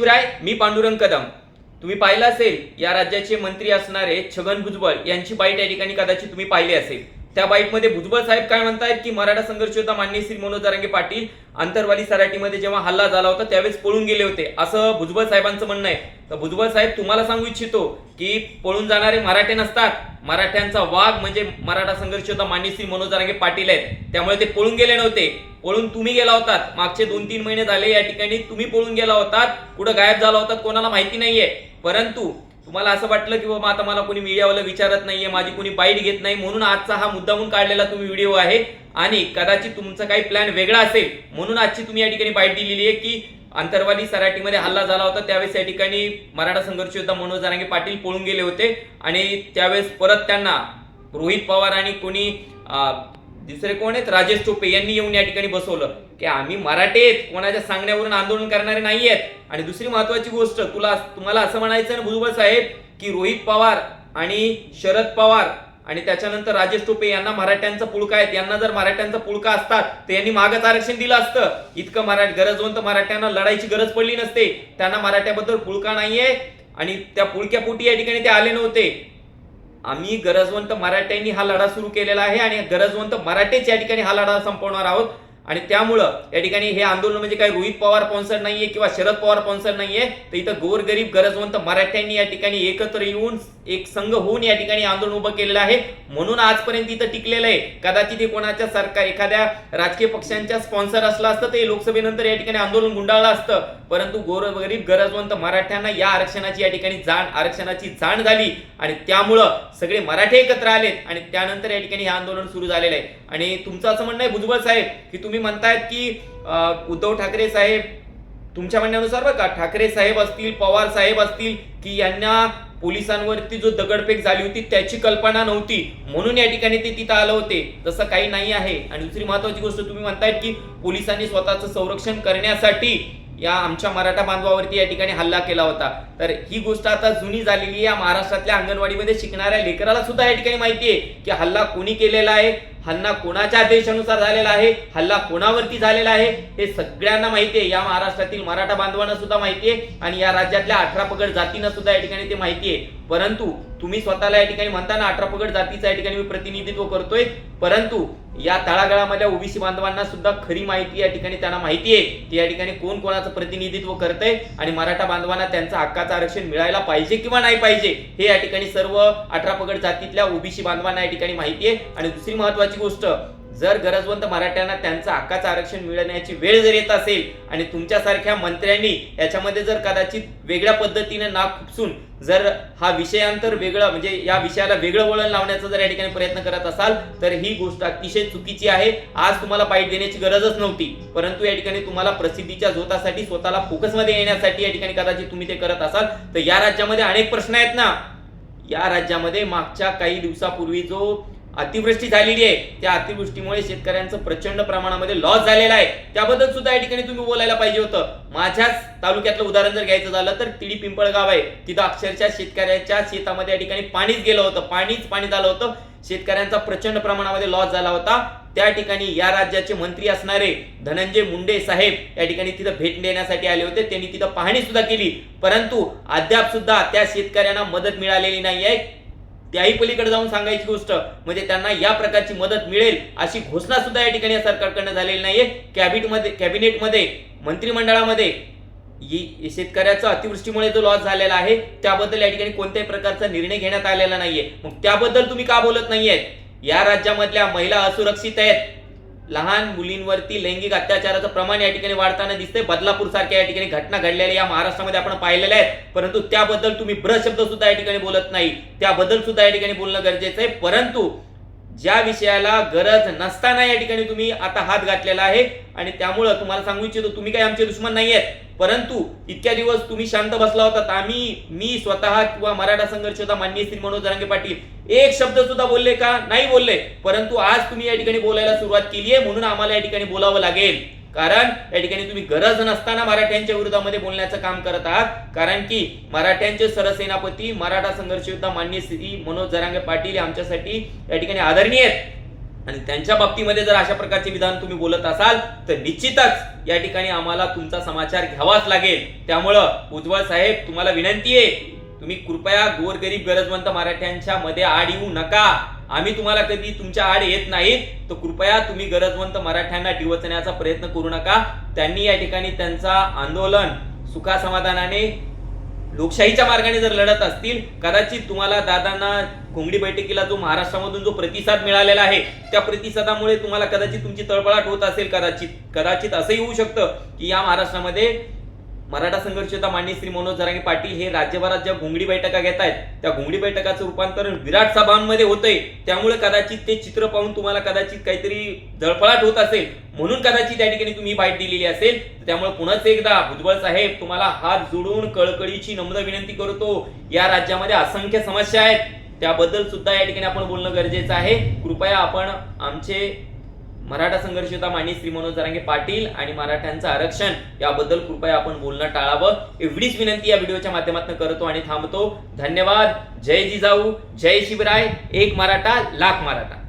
शिवराय मी पांडुरंग कदम. तुम्ही पाहिलं असेल या राज्याचे मंत्री असणारे छगन भुजबळ यांची बाईट या ठिकाणी कदाचित तुम्ही पाहिली असेल. त्या बाईटमध्ये भुजबळ साहेब काय म्हणतायत की मराठा संघर्ष योद्धा मान्य श्री मनोज जरांगे पाटील आंतरवाली सराटीमध्ये जेव्हा हल्ला झाला होता त्यावेळेस पळून गेले होते. असं भुजबळ साहेबांचं म्हणणं आहे. तर भुजबळ साहेब तुम्हाला सांगू इच्छितो की पळून जाणारे मराठे नसतात. मराठ्यांचा वाघ म्हणजे मराठा संघर्ष योद्धा मान्य श्री मनोज जरांगे पाटील आहेत. त्यामुळे ते पळून गेले नव्हते. पळून तुम्ही गेला होतात. मागचे दोन तीन महिने झाले या ठिकाणी तुम्ही पळून गेला होतात. कुठं गायब झाला होता कोणाला माहिती नाहीये. परंतु तुम्हाला असं वाटलं की बाबा आता मला कोणी मीडियावाला विचारत नाहीये माझी कोणी बाईट घेत नाही म्हणून आजचा हा मुद्दामून काढलेला तुम्ही व्हिडिओ आहे. आणि कदाचित तुमचा काही प्लॅन वेगळा असेल म्हणून आजची तुम्ही या ठिकाणी बाईट दिलेली आहे की अंतरवाली सराटीमध्ये हल्ला झाला होता. त्यावेळेस या ठिकाणी मराठा संघर्ष योद्धा मनोज जरांगे पाटील पळून गेले होते. आणि त्यावेळेस परत त्यांना रोहित पवार आणि कोणी दुसरे कोण आहेत? राजेश टोपे यांनी येऊन या ठिकाणी बसवलं. की आम्ही मराठे आहेत कोणाच्या सांगण्यावरून आंदोलन करणारे नाही आहेत आणि दुसरी महत्वाची गोष्ट तुला तुम्हाला असं म्हणायचं ना भुजबळ साहेब की रोहित पवार आणि शरद पवार आणि त्याच्यानंतर राजेश टोपे यांना मराठ्यांचा पुळका आहेत. यांना जर मराठ्यांचा पुळका असतात तर यांनी मागच आरक्षण दिलं असतं. इतकं मराठ गरजवंत मराठ्यांना लढायची गरज पडली नसते. त्यांना मराठ्याबद्दल पुळका नाहीये आणि त्या पुळक्यापोटी या ठिकाणी ते आले नव्हते. आम्ही गरजवंत मराठ्यांनी हा लढा सुरू केलेला आहे आणि गरजवंत मराठेच या ठिकाणी हा लढा संपवणार आहोत. आणि त्यामुळं या ठिकाणी हे आंदोलन म्हणजे काही रोहित पवार स्पॉन्सर नाहीये किंवा शरद पवार स्पॉन्सर नाहीये तर इथं गोरगरीब गरजवंत मराठ्यांनी या ठिकाणी एकत्र येऊन एक संघ होऊन या ठिकाणी आंदोलन उभं केलेलं आहे. म्हणून आजपर्यंत इथं टिकलेलं आहे. कदाचित हे कोणाच्या सरकार एखाद्या राजकीय पक्षांच्या स्पॉन्सर असलं असतं ते लोकसभेनंतर या ठिकाणी आंदोलन गुंडाळलं असतं. परंतु गोरगरीब गरजवंत मराठ्यांना या आरक्षणाची या ठिकाणी जाण आरक्षणाची जाण झाली. आणि त्यामुळं सगळे मराठे एकत्र आलेत. आणि त्यानंतर या ठिकाणी हे आंदोलन सुरू झालेलं आहे. आणि तुमचं असं म्हणणं आहे भुजबळ साहेब की तुम्ही म्हणतायत की उद्धव ठाकरे साहेब तुमच्या म्हणण्यानुसार बघा ठाकरे साहेब असतील पवार साहेब असतील की यांना पोलिसांवरती जो दगडफेक झाली होती त्याची कल्पना नव्हती. म्हणून या ठिकाणी ते तिथं आलं होते. तसं काही नाही आहे. आणि दुसरी महत्वाची गोष्ट तुम्ही म्हणतायत की पोलिसांनी स्वतःचं संरक्षण करण्यासाठी या आमच्या मराठा बांधवावरती या ठिकाणी हल्ला केला होता. तर ही गोष्ट आता जुनी झालेली आहे. या महाराष्ट्रातल्या अंगणवाडीमध्ये शिकणाऱ्या लेकराला सुद्धा या ठिकाणी माहिती आहे की हल्ला कोणी केलेला आहे? हल्ला कोणाच्या आदेशानुसार झालेला आहे? हल्ला कोणावरती झालेला आहे? हे सगळ्यांना माहिती आहे. या महाराष्ट्रातील मराठा बांधवांना सुद्धा माहिती आहे आणि या राज्यातल्या अठरा पगड जातींना सुद्धा या ठिकाणी ते माहिती आहे. परंतु तुम्ही स्वतःला या ठिकाणी म्हणताना अठरा पगड जातीचा या ठिकाणी मी प्रतिनिधित्व करतोय. परंतु या तळागाळामधल्या ओबीसी बांधवांना सुद्धा खरी माहिती या ठिकाणी त्यांना माहिती आहे की या ठिकाणी कोण कोणाचं प्रतिनिधित्व करतंय आणि मराठा बांधवांना त्यांचं हक्काचं आरक्षण मिळायला पाहिजे किंवा नाही पाहिजे हे या ठिकाणी सर्व अठरा पगड जातीतल्या ओबीसी बांधवांना या ठिकाणी माहिती आहे. आणि दुसरी महत्वाची गोष्ट जर गरजवंत मराठ्यांना त्यांचं हक्काचं आरक्षण मिळण्याची वेळ जर येत असेल आणि तुमच्यासारख्या मंत्र्यांनी याच्यामध्ये जर कदाचित वेगळ्या पद्धतीने नाक खुपसून जर हा विषयांतर वेगळं म्हणजे या विषयाला वेगळं वळण लावण्याचा जर या ठिकाणी प्रयत्न करत असाल तर ही गोष्ट अतिशय चुकीची आहे. आज तुम्हाला बाईट देण्याची गरजच नव्हती परंतु या ठिकाणी तुम्हाला प्रसिद्धीच्या झोतासाठी स्वतःला फोकसमध्ये येण्यासाठी या ठिकाणी कदाचित तुम्ही ते करत असाल. तर या राज्यामध्ये अनेक प्रश्न आहेत ना. या राज्यामध्ये मागच्या काही दिवसापूर्वी जो अतिवृष्टी झालेली आहे. त्या अतिवृष्टीमुळे शेतकऱ्यांचं प्रचंड प्रमाणामध्ये लॉस झालेला आहे. त्याबद्दल सुद्धा या ठिकाणी तुम्ही बोलायला पाहिजे होतं. माझ्याच तालुक्यातलं उदाहरण जर घ्यायचं झालं तर तिडी पिंपळगाव आहे. तिथं अक्षरशः शेतकऱ्याच्या शेतामध्ये या ठिकाणी पाणीच गेलं होतं. पाणीच पाणी झालं होतं. शेतकऱ्यांचा प्रचंड प्रमाणामध्ये लॉस झाला होता. त्या ठिकाणी या राज्याचे मंत्री असणारे धनंजय मुंडे साहेब या ठिकाणी तिथं भेट देण्यासाठी आले होते. त्यांनी तिथं पाहणी सुद्धा केली. परंतु अद्याप सुद्धा त्या शेतकऱ्यांना मदत मिळालेली नाही आहे. त्याही पलीकडे जाऊन सांगायची गोष्ट म्हणजे त्यांना या प्रकारची मदत मिळेल अशी घोषणा सुद्धा या ठिकाणी या सरकारकडनं झालेली नाहीये. कॅबिनेटमध्ये कॅबिनेटमध्ये मंत्रिमंडळामध्ये शेतकऱ्याचा अतिवृष्टीमुळे जो लॉस झालेला आहे त्याबद्दल या ठिकाणी कोणत्याही प्रकारचा निर्णय घेण्यात आलेला नाहीये. मग त्याबद्दल तुम्ही का बोलत नाहीयेत? या राज्यामधल्या महिला असुरक्षित आहेत. लहान मुलींवरती लैंगिक अत्याचाराचं प्रमाण या ठिकाणी वाढताना दिसतंय. बदलापूर सारख्या या ठिकाणी घटना घडलेल्या या महाराष्ट्रामध्ये आपण पाहिलेल्या आहेत. परंतु त्याबद्दल तुम्ही ब्र शब्द सुद्धा या ठिकाणी बोलत नाही. त्याबद्दल सुद्धा या ठिकाणी बोलणं गरजेचं आहे. परंतु ज्या विषयाला गरज नसताना या ठिकाणी तुम्ही आता हात घातलेला आहे. आणि त्यामुळं तुम्हाला सांगू इच्छितो तुम्ही काही आमचे दुश्मन नाही आहेत परंतु इतक्या दिवस तुम्ही शांत बसला होता आम्ही मी स्वतः किंवा मराठा संघर्ष होता माननीय श्री मनोज जरांगे पाटील. एक शब्द सुद्धा बोलले का? नाही बोलले. परंतु आज तुम्ही या ठिकाणी बोलायला सुरुवात केली आहे म्हणून आम्हाला या ठिकाणी बोलावं लागेल. कारण या ठिकाणी तुम्ही गरज नसताना मराठ्यांच्या विरोधामध्ये बोलण्याचं काम करत आहात. कारण की मराठ्यांचे सरसेनापती मराठा संघर्ष योद्धा मान्य श्री मनोज जरांगे पाटील आमच्यासाठी या ठिकाणी आदरणीय आहेत. आणि त्यांच्या बाबतीमध्ये जर अशा प्रकारचे विधान तुम्ही बोलत असाल तर निश्चितच या ठिकाणी आम्हाला तुमचा समाचार घ्यावाच लागेल. त्यामुळं उज्ज्वल साहेब तुम्हाला विनंती आहे तुम्ही कृपया गोरगरीब गरजवंत मराठ्यांच्या मध्ये आड येऊ नका. आम्ही तुम्हाला कधी तुमच्या आड येत नाहीत तर कृपया तुम्ही गरजवंत मराठ्यांना डिवचण्याचा प्रयत्न करू नका. त्यांनी या ठिकाणी त्यांचा आंदोलन सुखासमाधानाने लोकशाहीच्या मार्गाने जर लढत असतील कदाचित तुम्हाला दादांना घोंगडी बैठकीला जो महाराष्ट्रामधून जो प्रतिसाद मिळालेला आहे त्या प्रतिसादामुळे तुम्हाला कदाचित तुमची तळपळाट होत असेल कदाचित कदाचित असंही होऊ शकतं की या महाराष्ट्रामध्ये मराठा संघर्ष मान्य श्री मनोज जरांगे पाटील हे राज्यभरात ज्या घोंगडी बैठका घेत आहेत त्या घोंगडी बैठकाचं रूपांतरण विराट सभांमध्ये होतंय. त्यामुळे कदाचित ते चित्र पाहून तुम्हाला कदाचित काहीतरी जळफळाट होत असेल. म्हणून कदाचित त्या ठिकाणी तुम्ही बाईट दिलेली असेल. त्यामुळे पुन्हा एकदा भुजबळ साहेब तुम्हाला हात जोडून कळकळीची नम्र विनंती करतो. या राज्यामध्ये असंख्य समस्या आहेत. त्याबद्दल सुद्धा या ठिकाणी आपण बोलणं गरजेचं आहे. कृपया आपण आमचे मराठा संघर्षता योद्धा मान्य श्री मनोज जरांगे पाटील आणि मराठ्यांचं आरक्षण याबद्दल कृपया आपण बोलणं टाळावं. एवढीच विनंती या व्हिडिओच्या माध्यमातून करतो आणि थांबतो. धन्यवाद. जय जिजाऊ. जय शिवराय. एक मराठा लाख मराठा.